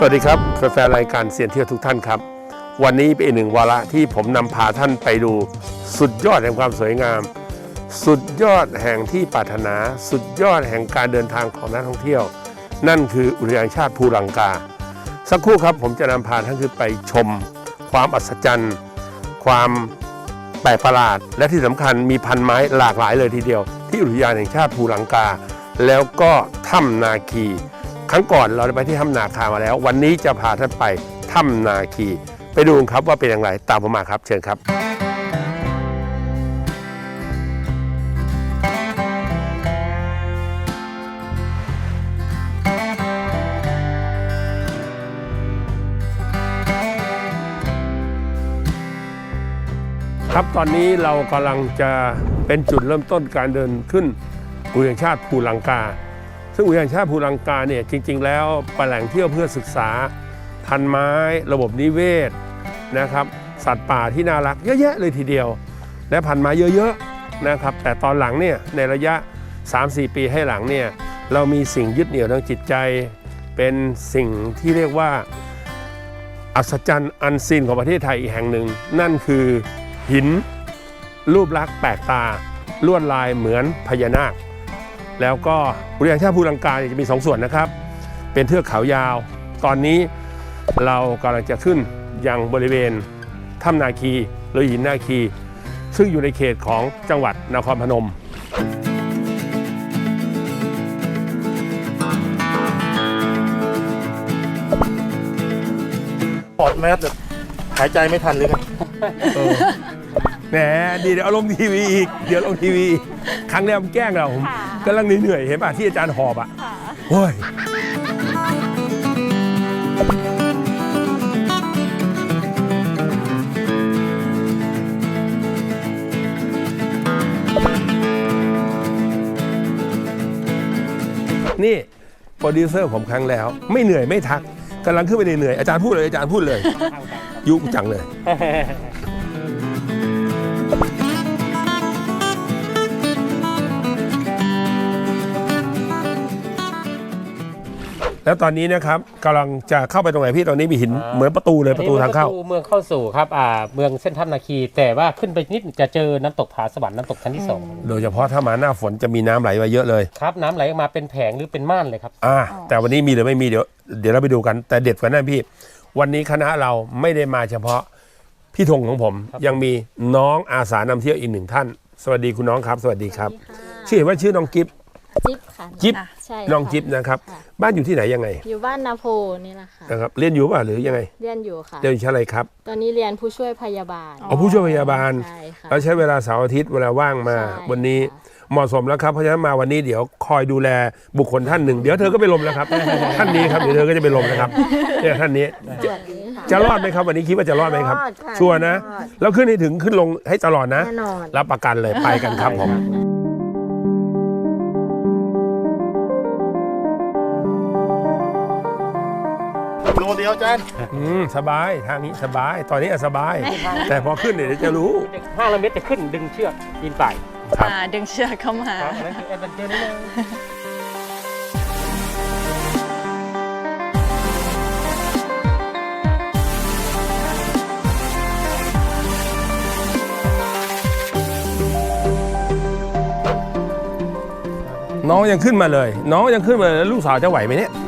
สวัสดีครับแฟนรายการเซียนเที่ยวทุกท่านครับ วันนี้เป็นอีกหนึ่งวาระที่ผมนำพาท่านไปดู สุดยอดแห่งความสวยงาม สุดยอดแห่งที่ปรารถนา สุดยอดแห่งการเดินทางของนักท่องเที่ยว นั่นคืออุทยานชาติภูลังกา สักครู่ครับผมจะนำพาท่านขึ้นไปชม ความอัศจรรย์ ความแปลกประหลาด และที่สำคัญมีพันไม้หลากหลายเลยทีเดียว ที่อุทยานแห่งชาติภูลังกา แล้วก็ถ้ำนาคี ครั้งก่อนเราได้ไปที่ถ้ำนาคามาแล้ว วันนี้จะพาท่านไปถ้ำนาคี ไปดูครับว่าเป็นอย่างไรตามผมมาครับ เชิญครับ ครับตอนนี้เรากำลังจะเป็นจุดเริ่มต้นการเดินขึ้นอุทยานแห่งชาติภูลังกา ซึ่งอุทยานชาติภูลังกาเนี่ยจริง ๆ แล้วเป็นแหล่งเที่ยวเพื่อศึกษาพันไม้ ระบบนิเวศนะครับ สัตว์ป่าที่น่ารักเยอะแยะเลยทีเดียว และพันไม้เยอะๆนะครับ แต่ตอนหลังเนี่ยในระยะ 3-4 ปีให้หลังเนี่ยเรามีสิ่งยึดเหนี่ยวทางจิตใจ เป็นสิ่งที่เรียกว่าอัศจรรย์อันซีนของประเทศไทยอีกแห่งหนึ่ง นั่นคือหินรูปลักษณ์แปลกตาลวดลายเหมือนพญานาค แล้วก็อุทยานแห่งชาติภูลังกาเนี่ยจะมีสองส่วนนะครับ เป็นเทือกเขายาว ตอนนี้เรากำลังจะขึ้นยังบริเวณถ้ำนาคีหรือหินนาคี ซึ่งอยู่ในเขตของจังหวัดนครพนม ปอดแมสแบบหายใจไม่ทันเลยครับแหมดีเดี๋ยวเอาลงทีวีอีก เดี๋ยวลงทีวีอีกครั้งแรกมันแกล้งเราผมค่ะ กำลังเหนื่อยๆเห็นป่ะที่อาจารย์หอบอะโอ้ยนี่โปรดิวเซอร์ผมครั้งแล้ว ไม่เหนื่อยไม่ทักกำลังขึ้นไปเหนื่อยๆอาจารย์พูดเลยอาจารย์พูดเลย ยุจังเลย แล้วตอนนี้นะครับกำลังจะเข้าไปตรงไหนพี่ตอนนี้มีหินเหมือนประตูเลยประตูทางเข้าอันนี้เมืองเข้าสู่ครับอ่าเมืองเส้นถ้ำนาคี แต่ว่าขึ้นไปนิดจะเจอน้ำตกผาสวรรค์น้ำตกชั้นที่สองโดยเฉพาะถ้ามาหน้าฝนจะมีน้ำไหลมาเยอะเลย ครับน้ำไหลออกมาเป็นแผงหรือเป็นม่านเลยครับ อ่าแต่วันนี้มีหรือไม่มีเดี๋ยวเดี๋ยวเราไปดูกัน แต่เด็ดกว่านั้นพี่ วันนี้คณะเราไม่ได้มาเฉพาะพี่ธงของผม ยังมีน้องอาสานำเที่ยวอีกหนึ่งท่าน สวัสดีคุณน้องครับ สวัสดีครับ ชื่อเห็นว่าชื่อน้องกิฟ จิ๊บค่ะจิ๊บใช่น้องค่ะ จิ๊บนะครับ ค่ะ บ้านอยู่ที่ไหนยังไงอยู่บ้านนาโพนี่แหละค่ะ นะครับเรียนอยู่ป่ะหรือยังไงเรียนอยู่ค่ะ เรียนอยู่ชั้นอะไรครับตอนนี้เรียนผู้ช่วยพยาบาล อ๋อผู้ช่วยพยาบาล ใช่ค่ะเราใช้เวลาเสาร์อาทิตย์เวลาว่างมา ใช่วันนี้ค่ะ เหมาะสมแล้วครับ เพราะฉะนั้นมาวันนี้เดี๋ยวคอยดูแลบุคคลท่านหนึ่ง เดี๋ยวเธอก็ไปลมแล้วครับ ท่านนี้ครับเดี๋ยวเธอก็จะไปลมนะครับเนี่ยท่านนี้สวัสดีค่ะจะรอดไหมครับ วันนี้คิดว่าจะรอดไหมครับรอดค่ะชัวร์นะรอดแล้วขึ้นให้ถึงขึ้นลงให้ตลอดนะ แน่นอน รับประกันเลยไปกันครับผมโลเยวอาจารย์อืมสบายทางนี้สบาย ตอนนี้อะสบาย แต่พอขึ้นเนี่ยเดี๋ยวจะรู้ห้าร้อยเมตรจะขึ้นดึงเชือกปีนป่ายครับอ่าดึงเชือกเข้ามาครับอันนั้นคือแอดเวนเจอร์นิดนึงน้องยังขึ้นมาเลย น้องยังขึ้นมาเลยแล้วลูกสาวจะไหวไหมเนี่ยน้องขึ้นมาเนี่ย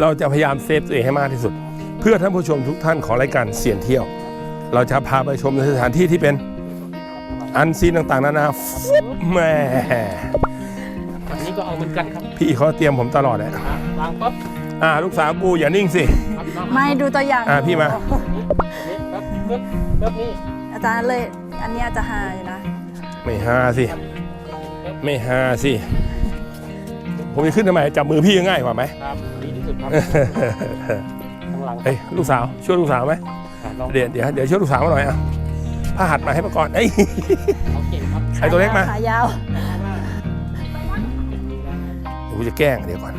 เราจะพยายามเซฟตัวเองให้มากที่สุด เพื่อท่านผู้ชมทุกท่านของรายการเสียนเที่ยว เราจะพาไปชมในสถานที่ที่เป็นอันซีนต่างๆนานาฟุ๊บแหม่อันนี้ก็เอาเหมือนกันครับพี่เขาเตรียมผมตลอดเลยอะวางปั๊บอ่าลูกสาวกูอย่านิ่งสิครับน้องไม่ดูตัวอย่างอ่าพี่มานี่ปั๊บปึ๊บปึ๊บนี่อาจารย์เลยอันเนี้ยจะหาอยู่นะ ไม่ฮาสิ ไม่ฮาสิ ผมจะขึ้นทำไมจับมือพี่ง่ายกว่าไหมครับดีที่สุด ครับข้างหลังเฮ้ยลูกสาวช่วยลูกสาวไหมอะลองเดี๋ยวเดี๋ยวเดี๋ยวช่วยลูกสาวมาหน่อยอะผ้าหัดมาให้ประกอบเอ้ยเขาเก่งครับไอตัวเล็กมาขายาวเดี๋ยวกูจะแกล้งเดี๋ยวก่อน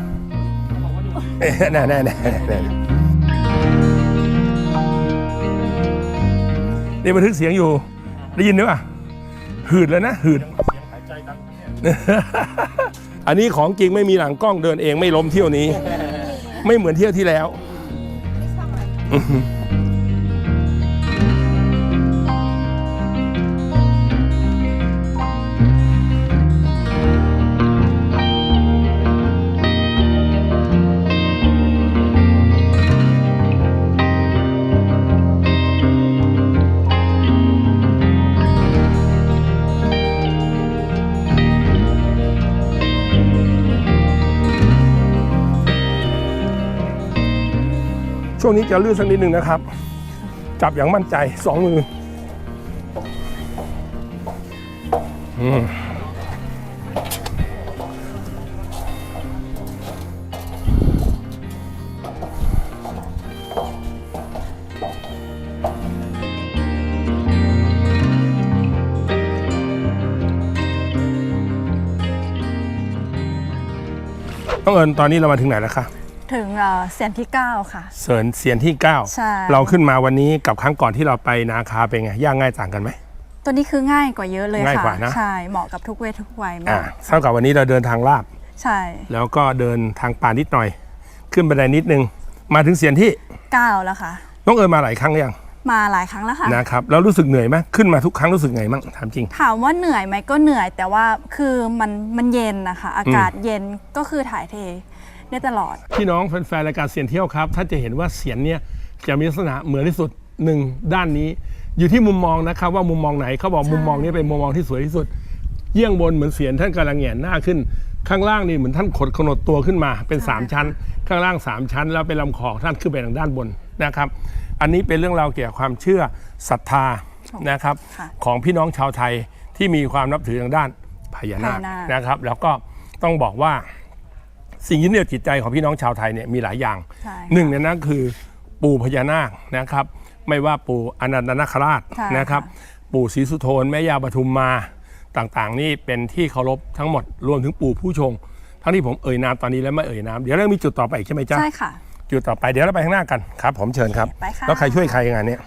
เอ้ยแน่แน่แน่แน่นี่บันทึกเสียงอยู่ ได้ยินไหมป่ะหืดแล้วนะหืดอันนี้ของจริงไม่มีหลังกล้องเดินเองไม่ล้มเที่ยวนี้ ไม่เหมือนเที่ยวที่แล้วช่ ช่วงนี้จะลื่นสักนิดหนึ่งนะครับ จับอย่างมั่นใจสองมืออืมต้องเอิญตอนนี้เรามาถึงไหนแล้วคะ ถึงเอ่อเสียนที่ 9 ค่ะ เสริญเสียนที่9ใช่เราขึ้นมาวันนี้กับครั้งก่อนที่เราไปนาคาเป็นไงยากง่ายต่างกันไหม ตัวนี้คือง่ายกว่าเยอะเลยง่ายค่ะกว่านะ ใช่เหมาะกับทุกเวททุกวัยมาอ่ากเท่ากับวันนี้เราเดินทางลาบ ใช่แล้วก็เดินทางป่านิดหน่อย ขึ้นบันไดนิดนึง มาถึงเสียนที่9แล้วค่ะ น้องเอิญมาหลายครั้งหรือยังมาหลายครั้งแล้วค่ะ นะครับแล้วรู้สึกเหนื่อยไหมขึ้นมาทุกครั้งรู้สึกไงบ้างถามจริง ถามว่าเหนื่อยไหมก็เหนื่อยแต่ว่าคือมันมันเย็นนะคะ อากาศเย็นก็คือถ่ายเท ได้ตลอด พี่น้องแฟนๆรายการเสียนเที่ยวครับท่านจะเห็นว่าเสียนเนี่ยจะมีลักษณะเหมือนที่สุดหนึ่งด้านนี้ อยู่ที่มุมมองนะครับว่ามุมมองไหนเขาบอกมุมมองนี้เป็นมุมมองที่สวยที่สุด เยี่ยงบนเหมือนเสียนท่านกำลังแหงนหน้าขึ้น ข้างล่างนี่เหมือนท่านขดขนดตัวขึ้นมาเป็น 3 ชั้น ข้างล่าง 3 ชั้น แล้วเป็นลำคอท่านขึ้นไปทางด้านบนนะครับ อันนี้เป็นเรื่องราวเกี่ยวกับความเชื่อศรัทธานะครับ ค่ะ ของพี่น้องชาวไทยที่มีความนับถือทางด้านพญานาคพญานาคนะครับ แล้วก็ต้องบอกว่า สิ่งยึดเหนี่ยวจิตใจของพี่น้องชาวไทยเนี่ยมีหลายอย่างใช่หนึ่งในนั้นคือปู่พญานาคนะครับ ไม่ว่าปู่อนันตนาคราชใช่นะครับ ปู่ศรีสุโธนแม่ย่าปทุมมาต่างๆ นี่เป็นที่เคารพทั้งหมดรวมถึงปู่ผู้ชง ทั้งที่ผมเอ่ยนามตอนนี้แล้วไม่เอ่ยนามเดี๋ยวเรามีจุดต่อไปอีกใช่ไหมจ๊ะใช่ค่ะ จุดต่อไปเดี๋ยวเราไปข้างหน้ากันครับ ผมเชิญครับ ไปค่ะ แล้วใครช่วยใครงานเนี้ย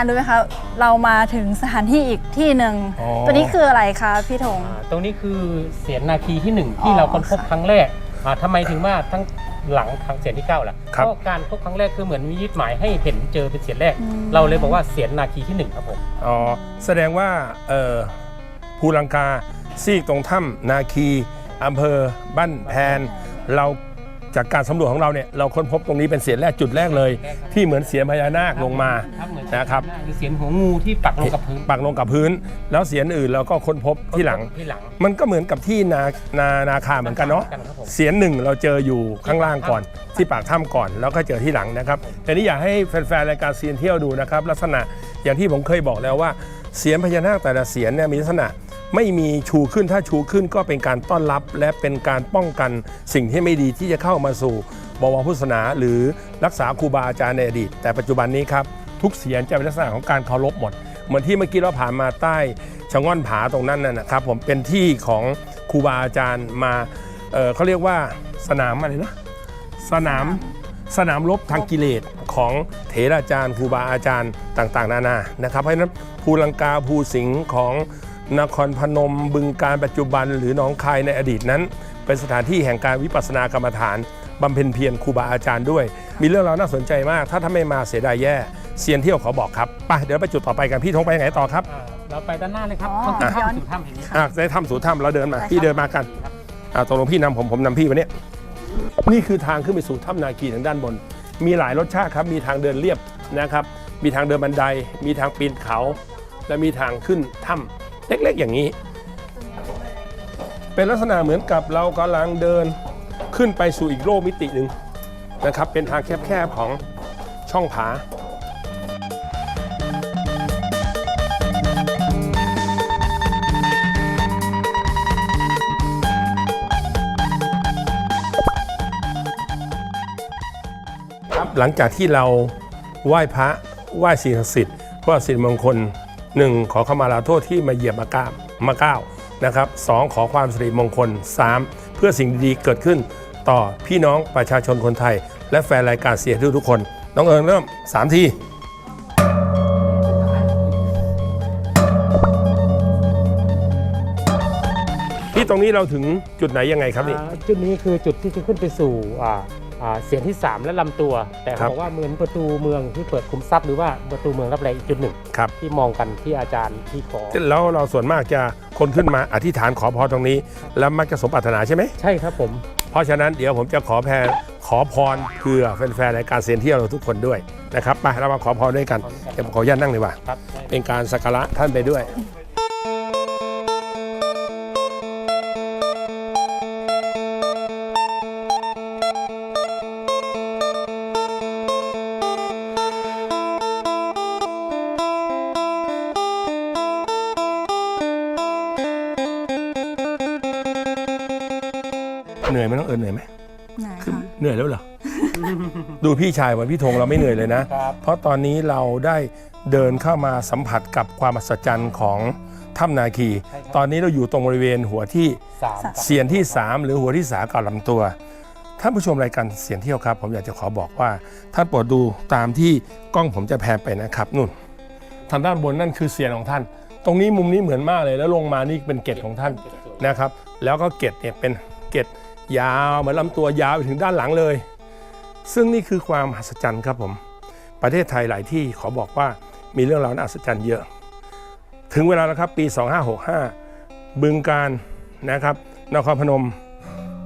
าจารย์รู้ไหมคะ เรามาถึงสถานที่อีกที่หนึ่งอ๋อ ตัวนี้คืออะไรคะพี่ธง อ่าตรงนี้คือเสียนนาคีที่หนึ่งที่อ๋อเราค้นพบค่ะ ครั้งแรกอ่าทำไมถึงว่าทั้งหลังทางเสียนที่เก้าล่ะครับ ก็การพบครั้งแรกคือเหมือนมียึดหมายให้เห็นเจอเป็นเสียนแรก เราเลยบอกว่าเสียนนาคีที่หนึ่งครับผม อ๋อแสดงว่าเอ่อภูลังกาซีกตรงถ้ำนาคีอำเภอบ้านแพน เรา จากการสำรวจของเราเนี่ยเราค้นพบตรงนี้เป็นเสียนแรกจุดแรกเลย ที่เหมือนเสียนพญานาคลงมาครับเหมือนนะครับหรือเสียนหัวงูที่ปักลงกับพื้นปักลงกับพื้น แล้วเสียนอื่นเราก็ค้นพบที่หลัง ที่หลัง มันก็เหมือนกับที่นานานาคาเหมือนกันเนาะครับผม เสียนหนึ่งเราเจออยู่ข้างล่างก่อน ที่ปากถ้ำก่อนแล้วก็เจอที่หลังนะครับแต่นี้อยากให้แฟนๆรายการเซียนเที่ยวดูนะครับ ลักษณะอย่างที่ผมเคยบอกแล้วว่า เสียนพญานาคแต่ละเสียนเนี่ยมีลักษณะ ไม่มีชูขึ้นถ้าชูขึ้นก็เป็นการต้อนรับ และเป็นการป้องกันสิ่งที่ไม่ดีที่จะเข้ามาสู่บวรพุทธศาสนา หรือรักษาครูบาอาจารย์ในอดีต แต่ปัจจุบันนี้ครับทุกเสียนจะเป็นลักษณะของการเคารพหมด เหมือนที่เมื่อกี้เราผ่านมาใต้ชะง่อนผาตรงนั้นน่ะนะครับผมเป็นที่ของครูบาอาจารย์มาเเขาเรียกว่าสนามอะไรนะสนามสนามรบทางกิเลสของเถราจารย์ครูบาอาจารย์ต่าง ๆ นานานะครับเพราะฉะนั้นภูลังกาภูสิงห์ของ นครพนมบึงการปัจจุบันหรือหนองคายในอดีตนั้น เป็นสถานที่แห่งการวิปัสสนากรรมฐานบำเพ็ญเพียรครูบาอาจารย์ด้วย มีเรื่องราวน่าสนใจมาก ถ้าท่านไม่มาเสียดายแย่เซียนเที่ยวขอบอกครับไปเดี๋ยวไปจุดต่อไปกันพี่ทงไปไหนต่อครับอ่าเราไปด้านหน้าเลยครับอ๋อเข้าย้อนสู่ถ้ำแห่งนี้ครับอะได้ถ้ำสู่ถ้ำเราเดินมาไปครับพี่เดินมากันอ่าตกลงพี่นำผมผมนำพี่วันนี้นี่คือทางขึ้นไปสู่ถ้ำนาคีทางด้านบน มีหลายรสชาติครับมีทางเดินเรียบนะครับ มีทางเดินบันได มีทางปีนเขา และมีทางขึ้นถ้ำ เล็ก ๆ อย่างนี้ เป็นลักษณะเหมือนกับเรากำลังเดินขึ้นไปสู่อีกโลกมิติหนึ่งนะครับ เป็นทางแคบๆของช่องผาครับหลังจากที่เราไหว้พระไหว้สิ่งศักดิ์สิทธิ์เพื่อสิริมงคล หนึ่งขอขมาลาโทษที่มาเหยียบมาก้ามาก้าวนะครับสองขอความสิริมงคลสามเพื่อสิ่งดีๆเกิดขึ้น ต่อพี่น้องประชาชนคนไทย และแฟนรายการเสียทุกทุกคน น้องเอิญเริ่มสามทีที่ตรงนี้เราถึงจุดไหนยังไงครับนี่ อ่าจุดนี้คือจุดที่จะขึ้นไปสู่อ่า เสียงที่ 3 และลำตัว แต่ครัเขาบบอกว่าเหมือนประตูเมืองที่เปิดคุมทรัพย์หรือว่าประตูเมืองรับแรงอีกจุดหนึ่งครับที่มองกันที่อาจารย์ที่ขอแล้วเราส่วนมากจะคนขึ้นมาอธิษฐานขอพรตรงนี้ แล้วมักจะสมปรารถนาใช่ไหมใช่ครับผม เพราะฉะนั้นเดี๋ยวผมจะขอแพรขอพรเพื่อแฟนๆรายการเซียนเที่ยวเราทุกคนด้วยนะครับไปเรามาขอพรด้วยกันเดี๋ยวผมขออนุญาตนั่งเลยว่าครับเป็นการสักการะท่านไปด้วย เหนื่อยไหมน้องเอิญเหนื่อยไหมไหนคะเหนื่อยแล้วเหรอ ดูพี่ชายวันพี่ธงเราไม่เหนื่อยเลยนะครับเพราะตอนนี้เราได้เดินเข้ามาสัมผัสกับความอัศจรรย์ของถ้ำนาคีใช่ครับตอนนี้เราอยู่ตรงบริเวณหัวที่สามครับเสียนที่ 3 หรือหัวที่สากับลำตัว ท่านผู้ชมรายการเสียนเที่ยวครับ ผมอยากจะขอบอกว่า ท่านโปรดดูตามที่กล้องผมจะแพนไปนะครับนู่น ทางด้านบนนั่นคือเสียนของท่าน ตรงนี้มุมนี้เหมือนมากเลยแล้วลงมานี่เป็นเกตของท่านนะครับ แล้วก็เกตเนี่ยเป็นเกต ยาวเหมือนลำตัวยาวไปถึงด้านหลังเลย ซึ่งนี่คือความมหัศจรรย์ครับผม ประเทศไทยหลายที่ขอบอกว่ามีเรื่องราวน่าอัศจรรย์เยอะ ถึงเวลาแล้วครับปี 2565 บึงการนะครับนครพนม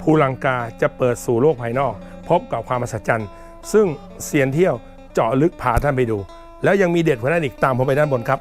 ภูลังกาจะเปิดสู่โลกภายนอก พบกับความมหัศจรรย์ ซึ่งเซียนเที่ยวเจาะลึกพาท่านไปดู แล้วยังมีเด็ดกว่านั้นอีกตามผมไปด้านบนครับ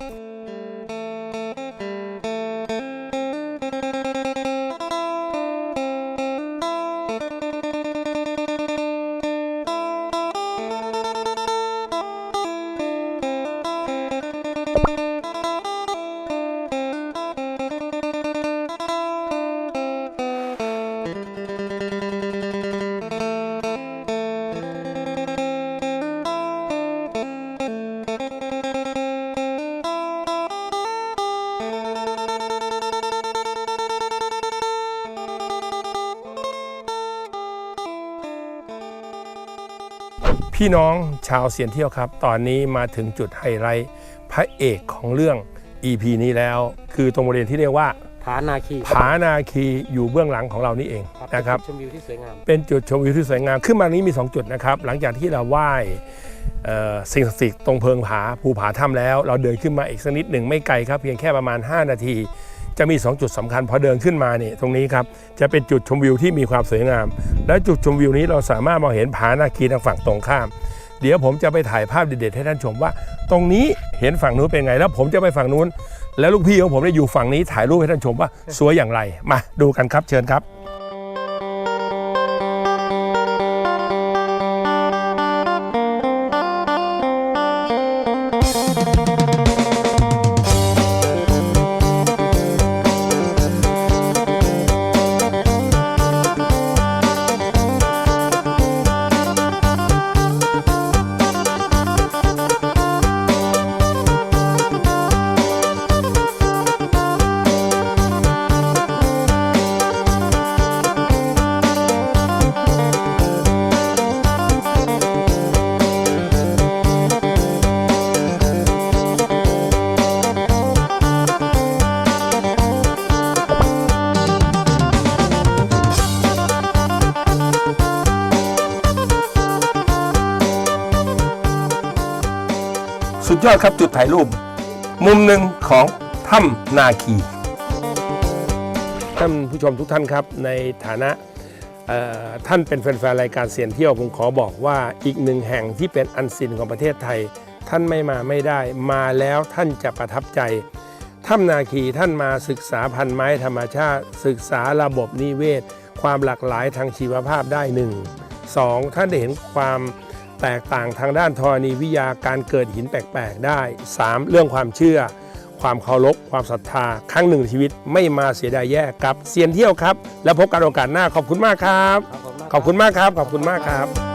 พี่น้องชาวเซียนเที่ยวครับ ตอนนี้มาถึงจุดไฮไลท์พระเอกของเรื่อง EP นี้แล้ว คือตรงบริเวณที่เรียกว่าผานาคีผานาคีอยู่เบื้องหลังของเรานี่เองนะครับชมวิวที่สวยงามเป็นจุดชมวิวที่สวยงามขึ้นมานี้มี 2 จุดนะครับ หลังจากที่เราไหว้เอ่อสิ่งศักดิ์สิทธิ์ตรงเพิงผาภูผาถ้ำแล้ว เราเดินขึ้นมาอีกสักนิดหนึ่งไม่ไกลครับ เพียงแค่ประมาณ 5 นาที จะมี 2 จุดสำคัญพอเดินขึ้นมาเนี่ยตรงนี้ครับจะเป็นจุดชมวิวที่มีความสวยงาม และจุดชมวิวนี้เราสามารถมองเห็นผานาคีทางฝั่งตรงข้าม เดี๋ยวผมจะไปถ่ายภาพเด็ดๆให้ท่านชมว่า ตรงนี้เห็นฝั่งนู้นเป็นไง แล้วผมจะไปฝั่งนู้น แล้วลูกพี่ของผมเนี่ยอยู่ฝั่งนี้ถ่ายรูปให้ท่านชมว่าสวยอย่างไร มาดูกันครับเชิญครับ สุดยอดครับจุดถ่ายรูป มุมหนึ่งของถ้ำนาคีท่านผู้ชมทุกท่านครับในฐานะท่านเป็นแฟนๆรายการเสียนเที่ยวผมขอบอกว่าอีกหนึ่งแห่งที่เป็นอันซินของประเทศไทย ท่านไม่มาไม่ได้ มาแล้วท่านจะประทับใจถ้ำนาคีท่านมาศึกษาพันไม้ธรรมชาติ ศึกษาระบบนิเวศ ความหลากหลายทางชีวภาพได้หนึ่ง 2. ท่านได้เห็นความ แตกต่างทางด้านธรณีวิทยาการเกิดหินแปลกๆได้ 3. เรื่องความเชื่อ ความเคารพความศรัทธา ครั้งหนึ่งในชีวิตไม่มาเสียดายแย่กับเซียนเที่ยวครับ แล้วพบกันโอกาสหน้าขอบคุณมากครับ ขอบคุณมากครับขอบคุณมากครับ